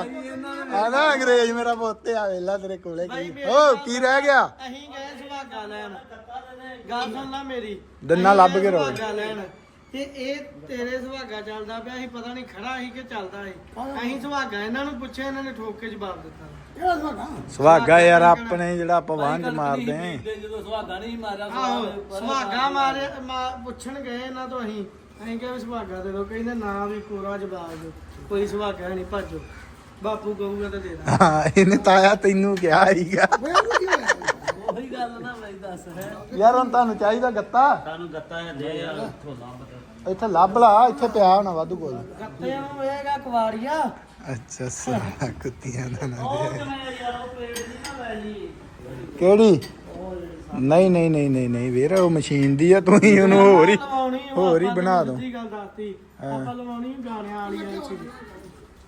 Speaker 2: ਆ ਨਾ ਅੰਗਰੇਜ਼ ਮੇਰਾ ਪੁੱਤ ਆ ਵੇਲਾ ਤੇਰੇ ਕੋਲੇ ਕੀ? ਓ ਕੀ ਰਹਿ ਗਿਆ?
Speaker 1: ਅਸੀਂ ਗਏ ਸੁਹਾਗਾ ਲੈਣ। ਗੱਲ ਸੁਣ ਲੈ ਮੇਰੀ।
Speaker 2: ਦੰਨਾ
Speaker 1: ਅਸੀਂ
Speaker 2: ਲੱਭ ਕੇ ਰੋ।
Speaker 1: ਸੁਹਾਗਾ ਲੈਣ। ਤੇ ਇਹ ਤੇਰੇ ਸੁਹਾਗਾ ਚੱਲਦਾ ਪਿਆ ਸੀ ਪਤਾ ਨਹੀਂ ਖੜਾ ਸੀ ਕਿ ਚੱਲਦਾ ਸੀ। ਅਸੀਂ ਸੁਹਾਗਾ ਇਹਨਾਂ ਨੂੰ ਪੁੱਛਿਆ ਇਹਨਾਂ ਨੇ ਠੋਕ ਕੇ ਜਵਾਬ ਦਿੱਤਾ।
Speaker 2: ਸੁਹਾਗਾ ਯਾਰ ਆਪਣੇ ਜਿਹੜਾ ਆਪਾਂ ਵਾਂਝ ਮਾਰਦੇ ਆਂ
Speaker 3: ਜਦੋਂ ਸੁਹਾਗਾ ਨਹੀਂ ਮਾਰਿਆ
Speaker 1: ਆਹੋ ਸੁਹਾਗਾ ਮਾਰੇ ਮਾ- ਪੁੱਛਣ ਗਏ ਇਹਨਾਂ ਤੋਂ ਅਸੀਂ। ਅਸੀਂ ਕਿਹਾ ਵੀ ਸੁਹਾਗਾ ਦੇ ਦਿਓ ਕਹਿੰਦੇ ਨਾ ਵੀ ਕੋਰਾ ਜਵਾਬ ਦਿਓ। ਕੋਈ ਸੁਹਾਗਾ ਨਹੀਂ ਭਾਜੋ। ਬਾਪੂ ਕਹੂਗਾ ਤਾਂ ਦੇ ਦਾਂ
Speaker 2: ਹਾਂ ਇਹਨੇ ਤਾਇਆ ਤੈਨੂੰ ਕਿਹਾ ਹੀਗਾ
Speaker 3: ਉਹੀ ਗੱਲ ਨਾ ਮੈਂ ਦੱਸ ਹੈ।
Speaker 2: ਯਾਰ ਹੁਣ ਤੁਹਾਨੂੰ ਚਾਹੀਦਾ ਗੱਤਾ?
Speaker 3: ਤੁਹਾਨੂੰ ਗੱਤਾ ਹੈ ਦੇ ਯਾਰ ਉੱਥੋਂ ਲੱਭ।
Speaker 2: ਇੱਥੇ ਲੱਭ ਲਾ ਇੱਥੇ ਪਿਆ ਹੋਣਾ ਵਾਧੂ ਕੋਲ।
Speaker 1: ਗੱਤੇ ਨੂੰ ਹੋਏਗਾ ਕੁਵਾਰੀਆ।
Speaker 2: ਅੱਛਾ ਸਾਲਾ ਕੁੱਤੀਆਂ ਦਾ ਨਾ ਦੇ। ਕਿਹੜੀ? ਨਹੀਂ ਨਹੀਂ ਨਹੀਂ ਨਹੀਂ ਨਹੀਂ ਵੀਰ ਉਹ ਮਸ਼ੀਨ ਦੀ ਆ ਤੂੰ ਹੀ ਉਹਨੂੰ ਹੋਰ ਹੀ ਹੋਰ ਹੀ ਬਣਾ ਦੋ।
Speaker 1: ਸਿੱਧੀ ਗੱਲ ਦੱਸਤੀ। ਆਪਾਂ ਲਵਾਉਣੀ ਗਾਣਿਆਂ ਵਾਲੀ ਐ ਚ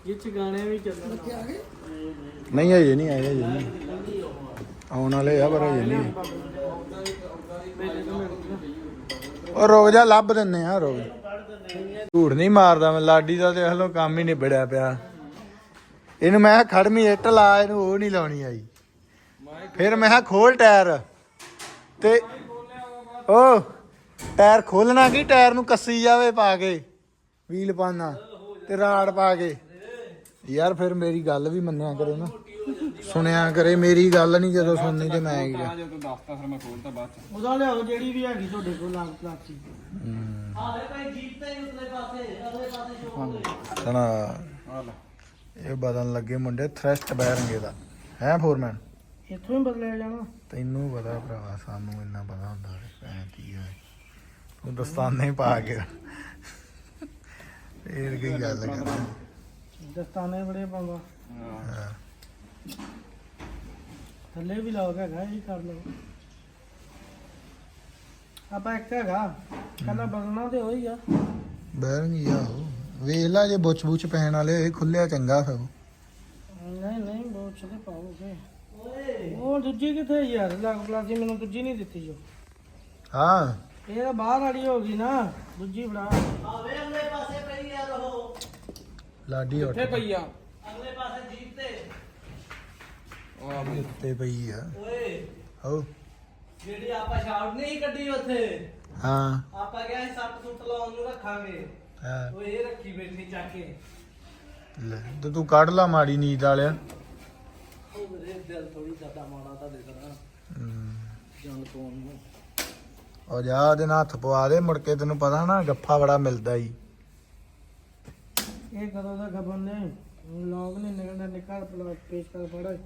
Speaker 1: ਜਿਹ ਚ ਗਾਣੇ ਵੀ ਚੱਲਣ
Speaker 2: ਨਹੀਂ ਹਜੇ ਨਹੀਂ ਆਏ ਹਜੇ ਨਹੀਂ। ਆਉਣ ਵਾਲੇ ਆ ਪਰ ਹਜੇ ਨਹੀਂ। ਉਹ ਰੁਕ ਜਾ ਲੱਭ ਦਿੰਨੇ ਆ ਰੁਕ ਝੂੜ ਨਹੀਂ ਮਾਰਦਾ ਮੈਂ ਲਾਡੀ ਦਾ ਤੇ ਹਲੋ ਕੰਮ ਹੀ ਨਿਬੜਿਆ ਪਿਆ। ਇਹਨੂੰ ਮੈਂ ਖੜਮੀ ਇੱਟ ਲਾ ਇਹਨੂੰ ਉਹ ਨਹੀਂ ਲਾਉਣੀ ਆਈ। ਫਿਰ ਮੈਂ ਕਿਹਾ ਖੋਲ ਟਾਇਰ। ਤੇ ਉਹ ਟਾਇਰ ਖੋਲਣਾ ਕੀ? ਟਾਇਰ ਨੂੰ ਕੱਸੀ ਜਾਵੇ ਪਾ ਕੇ ਵੀਲ ਪਾਣਾ ਤੇ ਰਾੜ ਪਾ ਕੇ। ਯਾਰ ਫਿਰ ਮੇਰੀ ਗੱਲ ਵੀ ਮੰਨਿਆ ਕਰੇ ਨਾ। ਸੁਣਿਆ ਕਰੇ ਮੇਰੀ ਗੱਲ ਨਹੀਂ ਜਦੋਂ ਸੁਣਨੀ ਤੇ ਮੈਂ ਕੀ ਕਰਾਂ।
Speaker 1: ਉਹਦਾ ਲਿਆਓ ਜਿਹੜੀ ਵੀ ਹੈਗੀ ਤੁਹਾਡੇ ਕੋਲ ਲਾਗ ਪਲਾਸਟਿਕ
Speaker 3: ਆਲੇ ਭਾਈ ਜੀਪ ਤੇ ਹੀ ਉਤਲੇ ਪਾਸੇ ਅਗਲੇ ਪਾਸੇ ਸ਼ੋਕ
Speaker 2: ਸੁਣਾ। ਇਹ ਬਦਲਣ ਲੱਗੇ ਮੁੰਡੇ ਥ੍ਰੈਸਟ ਬੈਰਨਗੇ ਦਾ। ਹੈ ਫੋਰਮੈਨ
Speaker 1: ਇੱਥੋਂ ਹੀ ਬਦਲਿਆ ਜਾਣਾ
Speaker 2: ਤੈਨੂੰ ਪਤਾ ਭਰਾਵਾ ਸਾਨੂੰ ਇੰਨਾ ਪਤਾ ਹੁੰਦਾ ਕੀ ਹੈ ਤੂੰ ਦਸਤਾਨੇ ਪਾ ਕੇ ਫੇਰ ਕੀ ਗੱਲ ਕਰਦਾ
Speaker 1: ਦਸਤਾਨੇ ਬੜੇ ਪਾਉਂਦਾ। ਥੱਲੇ ਵੀ ਲਾਓ ਹੈਗਾ ਇਹ ਕਰ ਲਓ। ਆਪਾਂ ਇੱਕ ਹੈਗਾ ਕੱਲਾ ਬਦਲਣਾ ਤੇ ਹੋਈ ਆ।
Speaker 2: ਬੈਰਨਗੀ ਆ ਉਹ। ਵੇਖ ਲੈ ਜੇ ਬੁੱਚ ਬੁੱਚ ਪੈਣ ਵਾਲੇ ਹੋਏ ਖੁੱਲਿਆ ਚੰਗਾ ਫਿਰ
Speaker 1: ਨਹੀਂ ਨਹੀਂ ਬਹੁਤ ਚਲੇ ਪਾਓਗੇ ਉਹ ਦੂਜੀ ਕਿੱਥੇ ਯਾਰ? ਲੱਗ ਪਲਾਸੀ ਮੈਨੂੰ ਦੂਜੀ ਨਹੀਂ ਦਿੱਤੀ ਜੋ
Speaker 2: ਹਾਂ।
Speaker 1: ਇਹ ਤਾਂ ਬਾਹਰ ਵਾਲੀ ਹੋ ਗਈ ਨਾ ਦੂਜੀ ਫੜਾ।
Speaker 2: ਲਾਡੀ ਉੱਠ।
Speaker 1: ਪਈ ਆ?
Speaker 3: ਅਗਲੇ ਪਾਸੇ ਜੀਪ ਤੇ।
Speaker 2: ਉੱਤੇ ਪਈ ਆ।
Speaker 3: ਓਏ।
Speaker 2: ਹੋ
Speaker 3: ਜਿਹੜੀ ਆਪਾਂ ਸ਼ਾਟ ਨਹੀਂ ਕੱਢੀ ਉੱਥੇ
Speaker 2: ਹਾਂ।
Speaker 3: ਆਪਾਂ ਕਿਹਾ ਸੀ ਸੱਟ ਸੁੱਟ ਲਾਉਣ ਨੂੰ ਰੱਖਾਂਗੇ।
Speaker 2: ਹਾਂ।
Speaker 3: ਉਹ ਇਹ ਰੱਖੀ ਬੈਠੀ ਚੱਕ ਕੇ।
Speaker 2: ਲੈ ਤੇ ਤੂੰ ਕੱਢ ਲਾ ਮਾੜੀ ਨੀਂਦ ਵਾਲਿਆ।
Speaker 3: ਉਹ ਮੇਰੇ ਦਿਲ ਥੋੜੀ ਜ਼ਿਆਦਾ ਮਾੜਾ ਤਾਂ ਦੇ ਦੇਣਾ
Speaker 2: ਹਮ।
Speaker 3: ਜਨ ਤੋਂ ਨੂੰ
Speaker 2: ਉਹ ਜਾ ਉਹਦੇ ਨਾਲ ਹੱਥ ਪਵਾ ਦੇ ਮੁੜ ਕੇ ਤੈਨੂੰ ਪਤਾ ਨਾ ਗੱਫਾ ਬੜਾ ਮਿਲਦਾ ਈ।
Speaker 1: ਇਹ ਕਦੋਂ ਦਾ ਖਬਰ ਨੇ? ਲੋਕ ਨੇ ਨਿਕਲਦਾ ਨਿਕਾਲ ਪਲਾ ਪੇਸ਼ ਕਰ ਫੜਾ।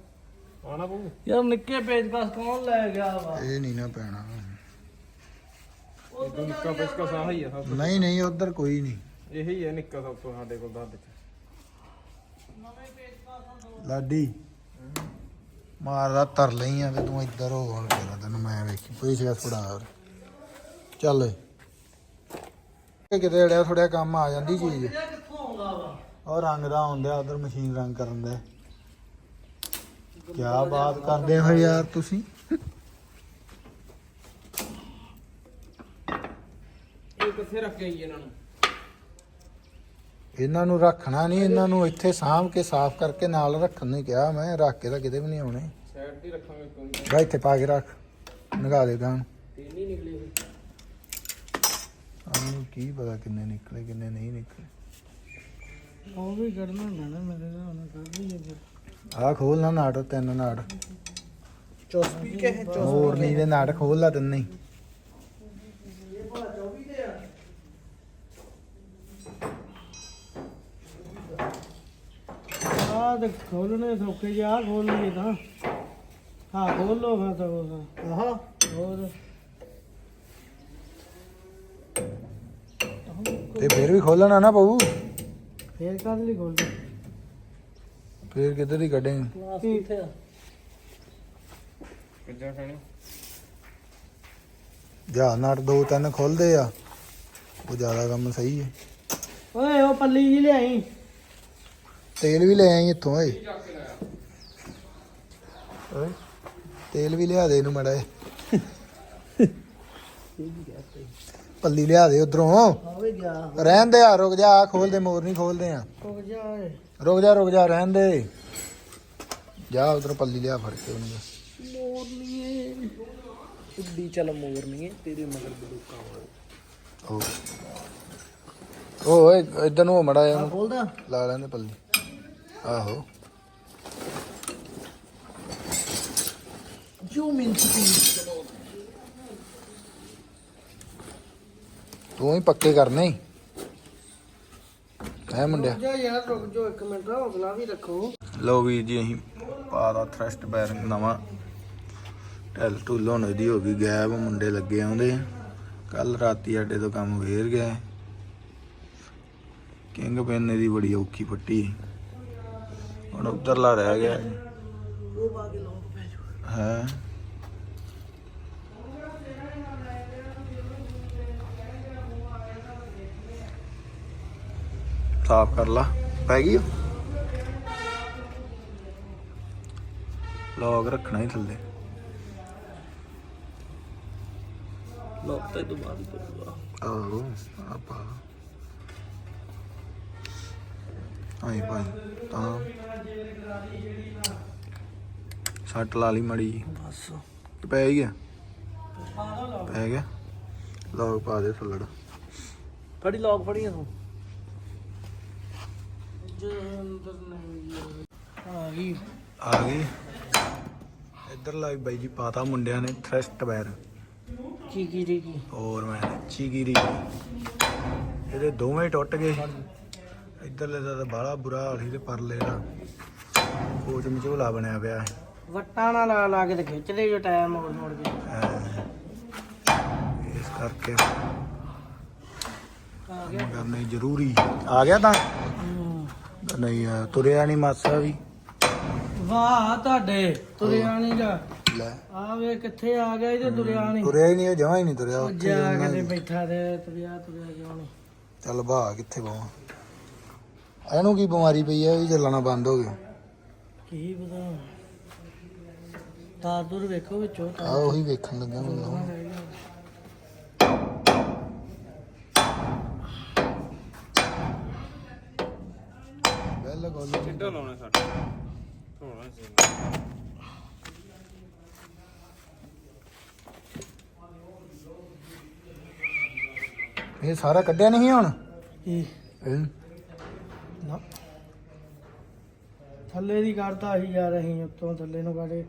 Speaker 1: ਆਣਾ ਬੂ
Speaker 3: ਯਾਰ ਨਿੱਕੇ ਪੇਜ ਪਾਸ ਕੌਣ ਲੈ ਗਿਆ ਵਾ?
Speaker 2: ਇਹ ਨਹੀਂ ਨਾ ਪੈਣਾ।
Speaker 3: ਉਹ
Speaker 4: ਨਿੱਕਾ ਪਿਸਕਾ ਸਾਹ ਹੀ ਆ ਸਭ
Speaker 2: ਨਹੀਂ ਨਹੀਂ ਉਧਰ ਕੋਈ ਨਹੀਂ
Speaker 4: ਇਹੀ ਹੈ ਨਿੱਕਾ ਸਭ ਤੋਂ ਸਾਡੇ ਕੋਲ ਦੱਸ ਚ
Speaker 2: ਲਾਡੀ। ਮਾਰਦਾ ਤਰ ਲਈ ਆ ਤੇ ਤੂੰ ਇੱਧਰ ਹੋ ਹੁਣ ਤੇਰਾ ਤੈਨੂੰ ਮੈਂ ਵੇਖੀ ਪੇਚ ਗਾ ਫੜਾ ਹੋਰ। ਚੱਲ ਇਹ ਕਿਤੇ ਅੜਿਆ ਥੋੜਿਆ ਕੰਮ ਆ ਜਾਂਦੀ ਚੀਜ਼।
Speaker 3: ਇਹ ਕਿੱਥੋਂ ਆਉਂਦਾ ਵਾ
Speaker 2: ਉਹ ਰੰਗ ਦਾ ਆਉਂਦਾ ਉਧਰ ਮਸ਼ੀਨ ਰੰਗ ਕਰਨ ਦਾ ਕੀ ਬਾਤ ਕਰਦੇ ਹੋ ਯਾਰ ਤੁਸੀਂ।
Speaker 4: ਇਹ ਕਿੱਥੇ ਰੱਖ ਆਈ ਇਹਨਾਂ ਨੂੰ?
Speaker 2: ਇਹਨਾਂ ਨੂੰ ਰੱਖਣਾ ਨਹੀਂ ਇਹਨਾਂ ਨੂੰ ਇੱਥੇ ਸਾਂਭ ਕੇ ਸਾਫ਼ ਕਰਕੇ ਨਾਲ ਰੱਖਣ ਨੂੰ ਕਿਹਾ ਮੈਂ ਰੱਖ ਕੇ ਤਾਂ ਕਿਤੇ ਵੀ ਨਹੀਂ ਆਉਣੇ।
Speaker 4: ਸਾਈਡ ਤੇ ਰੱਖਾਂਗੇ ਕੋਈ ਨਹੀਂ।
Speaker 2: ਗਾ ਇੱਥੇ ਪਾ ਕੇ ਰੱਖ ਨਗਾ ਦੇ ਗਾਂ
Speaker 4: ਤੇ ਨਹੀਂ ਨਿਕਲੀ
Speaker 2: ਕੀ ਪਤਾ ਕਿੰਨੇ ਨਿਕਲੇ ਕਿੰਨੇ ਨਹੀਂ ਨਿਕਲੇ।
Speaker 1: ਉਹ ਵੀ ਕੱਢਣਾ ਹੁੰਦਾ ਨਾ ਮੇਰੇ ਨਾਲ ਉਹਨਾਂ ਕਰ ਲਈ ਫਿਰ
Speaker 2: ਆਹ ਖੋਲ ਨਾ ਨਾਟ ਤਿੰਨ ਨਾਟ
Speaker 1: ਚੌਸਪੀ ਕੇ ਹੈ
Speaker 2: ਹੋਰ ਨਹੀਂ ਦੇ ਨਾਟ ਖੋਲ ਲਾ ਤਿੰਨੇ ਹੀ
Speaker 1: ਆ ਤੇ ਖੋਲਣੇ ਸੌਕੇ ਜਿਹਾ ਆਹ ਖੋਲ ਲਈਏ ਤਾਂ। ਹਾਂ ਖੋਲ ਲੋ ਫਿਰ ਤਾਂ ਉਹ
Speaker 3: ਆਹ।
Speaker 1: ਹੋਰ।
Speaker 2: ਤੇ ਫਿਰ ਵੀ ਖੋਲਣਾ ਨਾ ਪਊ।
Speaker 1: ਫੇਰ ਕਰ ਲਈ ਖੋਲ
Speaker 2: ਫਿਰ ਕਿੱਧਰ ਦੀ ਕੱਢੇ
Speaker 3: ਕਲਾਸ ਕਿੱਥੇ ਆ?
Speaker 4: ਕਿੱਦਾਂ ਖਾਣੀ
Speaker 2: ਜਾ ਨਟ ਦੋ ਤਿੰਨ ਖੁੱਲਦੇ ਆ। ਉਹ ਜ਼ਿਆਦਾ ਕੰਮ ਸਹੀ ਹੈ
Speaker 1: ਓਏ ਉਹ ਪੱਲੀ ਜੀ ਲਿਆਈ।
Speaker 2: ਤੇਲ ਵੀ ਲੈ ਆਈ ਇੱਥੋਂ ਓਏ ਓਏ ਤੇਲ ਵੀ ਲਿਆ ਦੇ ਇਹਨੂੰ ਮੜਾ ਪੱਲੀ ਲਿਆ ਦੇ ਉਧਰੋਂ। ਰਹਿਣ ਦੇ ਆ ਰੁਕ ਜਾ ਆ ਖੋਲ ਦੇ ਮੋਰ ਨਹੀਂ ਖੋਲਦੇ ਆ।
Speaker 1: ਹੋ ਜਾ
Speaker 2: ਰੁਕ ਜਾ ਰੁਕ ਜਾ ਰਹਿਣ ਦੇ। ਜਾ ਉਧਰ ਪੱਲੀ ਲਿਆ ਫੜ ਕੇ ਉਹਨੂੰ।
Speaker 3: ਮੋਰਨੀ ਉੱਡੀ ਚੱਲ ਮੋਰਨੀ ਤੇਰੇ ਮਗਰ ਬਲੂਕਾ
Speaker 2: ਉਹ ਓਏ ਇਧਰ ਨੂੰ ਮੜਾ ਜਾ ਲਾ ਲੈਂਦੇ ਪੱਲੀ। ਆਹੋ। ਤੂੰ ਹੀ ਪੱਕੇ ਕਰਨੇ ਹੀ ਹੈ ਮੁੰਡਿਆ।
Speaker 1: ਜਾ ਯਾਰ ਰੁਕ ਜਾ ਇੱਕ ਮਿੰਟ ਹੌਸਲਾ ਵੀ ਰੱਖੋ।
Speaker 2: ਲੋ ਵੀਰ ਜੀ ਅਸੀਂ ਪਾਦਾ ਥ੍ਰਸਟ ਬੈਰਿੰਗ ਨਵਾਂ। ਢਿੱਲ ਢੁੱਲ ਹੋਣ ਦੀ ਹੋ ਗਈ ਗੈਬ ਮੁੰਡੇ ਲੱਗੇ ਆਉਂਦੇ ਕੱਲ ਰਾਤੀ ਸਾਡੇ ਤੋਂ ਕੰਮ ਵੇਰ ਗਿਆ ਕਿੰਗ ਪੈਨ ਦੀ ਬੜੀ ਔਖੀ ਪੱਟੀ। ਹੁਣ ਉਧਰਲਾ ਰਹਿ ਗਿਆ। ਹੈ? ਸਾਫ਼ ਕਰ ਲਾ। ਪੈ ਗਈ ਲੌਗ ਰੱਖਣਾ ਹੀ ਥੱਲੇ।
Speaker 3: ਲੋਕ ਤੇ ਬਾਅਦ ਕਰੂਗਾ।
Speaker 2: ਆਹੋ ਆਪਾ। ਆਈ ਭਾਈ ਤਾਂ ਸੱਟ ਲਾ ਲਈ ਮੜੀ
Speaker 3: ਬਸ।
Speaker 2: ਪੈ ਹੀ ਗਿਆ। ਪੈ ਗਿਆ। ਲੌਗ ਪਾ ਦੇ ਥੱਲੜ।
Speaker 3: ਫੜੀ ਲੋਕ ਫੜੀਆਂ ਤੂੰ?
Speaker 1: ਜੰਦਰ ਨਹੀਂ ਆ ਗਈ।
Speaker 2: ਆ ਗਈ। ਇੱਧਰ ਲਾਈ ਬਾਈ ਜੀ ਪਾਤਾ ਮੁੰਡਿਆਂ ਨੇ ਥ੍ਰੈਸਟ ਬੈਰ
Speaker 1: ਕੀ ਕੀ? ਰੀ ਕੀ
Speaker 2: ਔਰ ਮੈਂ ਚੀਗੀਰੀ ਇਹਦੇ ਦੋਵੇਂ ਟੁੱਟ ਗਏ। ਇੱਧਰਲੇ ਦਾ ਤਾਂ ਬਾਹਲਾ ਬੁਰਾ ਹਾਲ ਸੀ ਤੇ ਪਰਲੇ ਦਾ। ਕੋਚ ਮਝੋਲਾ ਬਣਿਆ ਪਿਆ ਹੈ
Speaker 1: ਵੱਟਾਂ ਨਾਲ ਲਾ ਲਾ ਕੇ ਤੇ ਖਿੱਚ ਲਈ ਜੋ ਟਾਇਰ ਮੋੜ ਮੋੜ ਕੇ।
Speaker 2: ਇਸ ਕਰਕੇ
Speaker 1: ਆ
Speaker 2: ਕੰਮ ਕਰਨੇ ਜ਼ਰੂਰੀ। ਆ ਗਿਆ ਤਾਂ? ਨਹੀਂ ਆ, ਤੁਰਿਆ ਨਹੀਂ ਮਾਸਾ ਵੀ।
Speaker 1: ਵਾਹ ਤੁਹਾਡੇ। ਤੁਰਿਆ ਨਹੀਂ ਜਾ
Speaker 2: ਲੈ।
Speaker 1: ਆ ਵੇ ਕਿੱਥੇ ਆ ਗਿਆ ਇਹ ਤੇ ਤੁਰਿਆ ਨਹੀਂ
Speaker 2: ਤੁਰਿਆ ਹੀ ਨਹੀਂ ਜਮਾ ਹੀ ਨਹੀਂ ਤੁਰਿਆ ਉੱਥੇ
Speaker 1: ਜਾ ਕੇ। ਬੈਠਾ ਤੇ ਤੁਰਿਆ ਤੁਰਿਆ ਕਿਉਂ ਨਹੀਂ
Speaker 2: ਚੱਲ ਭਾ ਕਿੱਥੇ ਬਾਵਾ। ਇਹਨੂੰ ਕੀ ਬਿਮਾਰੀ ਪਈ ਹੈ ਇਹ ਚੱਲਣਾ ਬੰਦ ਹੋ ਗਿਆ।
Speaker 1: ਕੀ ਪਤਾ। ਤਾਰ ਤੁਰ ਵੇਖੋ ਵਿੱਚੋਂ
Speaker 2: ਆ ਉਹੀ ਵੇਖਣ ਲੱਗਾ ਮੈਨੂੰ। ਬੈਲ ਗੋਲ
Speaker 4: ਸਿੱਧਾ ਲਾਉਣਾ ਸਾਡਾ ਧੋਣਾ ਸੀ।
Speaker 2: ਇਹ ਸਾਰਾ ਕੱਢਿਆ ਨਹੀਂ ਹੁਣ?
Speaker 1: ਕੀ
Speaker 2: ਇਹ
Speaker 1: ਨਾ ਥੱਲੇ ਦੀ ਕਰਦਾ ਸੀ ਯਾਰ ਅਸੀਂ ਉੱਤੋਂ ਥੱਲੇ ਨੂੰ ਕਾੜੇ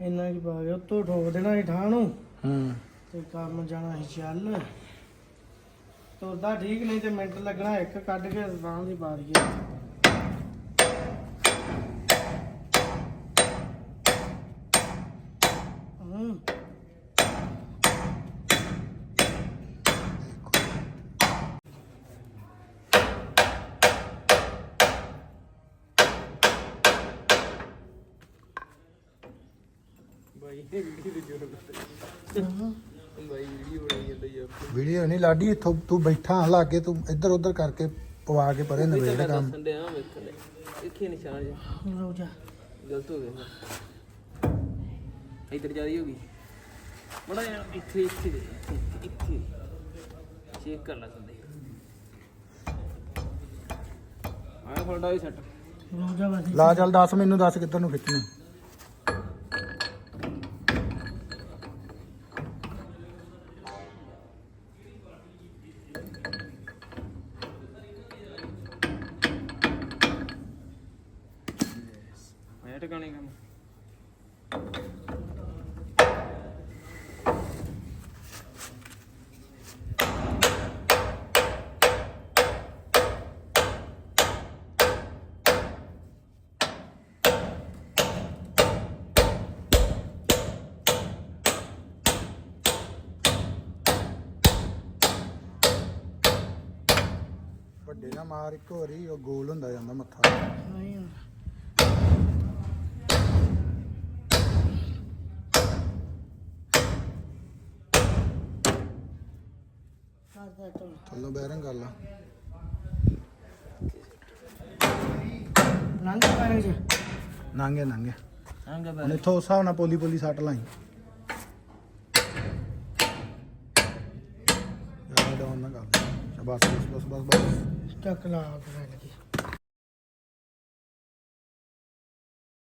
Speaker 1: ਇੰਨਾ ਕੀ ਪਾ ਗਿਆ ਉੱਤੋਂ ਠੋਕ ਦੇਣਾ ਸੀ ਠਾਹ ਨੂੰ।
Speaker 2: ਹੂੰ।
Speaker 1: ਤੇ ਕੰਮ ਜਾਣਾ ਸੀ ਚੱਲ। ਤੁਰਦਾ ਠੀਕ ਨਹੀਂ ਤੇ ਮਿੰਟ ਲੱਗਣਾ ਇੱਕ ਕੱਢ ਕੇ ਬਾਹਾਂ ਦੀ ਪਾ
Speaker 4: ਵੀਡੀਓ
Speaker 2: ਨਹੀਂ ਲਾਡੀ ਇੱਥੋਂ ਤੂੰ ਬੈਠਾ ਲਾਗੇ ਤੂੰ ਇੱਧਰ ਉੱਧਰ ਕਰਕੇ ਪਵਾ ਕੇ ਪਰੇ ਨਵੇੜ ਕੰਮ।
Speaker 4: ਵੇਖਣ ਦੇ ਦੇਖੀ ਨਿਸ਼ਾਨ ਜੀ
Speaker 1: ਰੋ ਜਾ।
Speaker 4: ਗਲਤ ਹੋ ਗਿਆ। ਇਧਰ ਜਿਆਦੀ ਹੋ ਗਈ ਬੜਾ ਯਾਰ ਇੱਥੇ ਇੱਥੇ ਦੇ, ਇੱਥੇ ਇੱਥੇ ਚੈੱਕ ਕਰ ਲੈ ਸੰਦੇ ਆਇਆ ਫਲਡਾ ਵੀ ਸੈੱਟ।
Speaker 1: ਰੋ ਜਾ ਬਸ
Speaker 2: ਲਾ ਚੱਲ ਦੱਸ ਮੈਨੂੰ ਦੱਸ ਕਿੱਧਰ ਨੂੰ ਖਿੱਚਣੀ। ਵੱਡੇ ਨਾ ਮਾਰ ਇੱਕ ਹੋਰ ਹੀ ਉਹ ਗੋਲ ਹੁੰਦਾ ਜਾਂਦਾ ਮੱਥਾ।
Speaker 1: ਨਹੀਂ ਕਰਦਾ ਤੂੰ।
Speaker 2: ਥੱਲੋਂ ਬੈਰਿੰਗ ਕਰ ਲਾ।
Speaker 1: ਨੰਗ ਚ।
Speaker 2: ਨਾਂਗੇ ਨਾਂਗੇ।
Speaker 4: ਆਂਗਾ
Speaker 2: ਹੁਣ ਇੱਥੋਂ ਉਸ ਹਿਸਾਬ ਨਾਲ ਪੋਲੀ ਪੋਲੀ ਸੱਟ ਲਾਈ। ਯਾਰ ਡਾਊਨ ਨਾ ਕਰ। ਸ਼ਾਬਾਸ਼ ਬਸ ਬਸ ਬਸ ਬਸ।
Speaker 1: ਚੱਕ ਲਾ ਆਪਣੇ। ਲੱਗੀ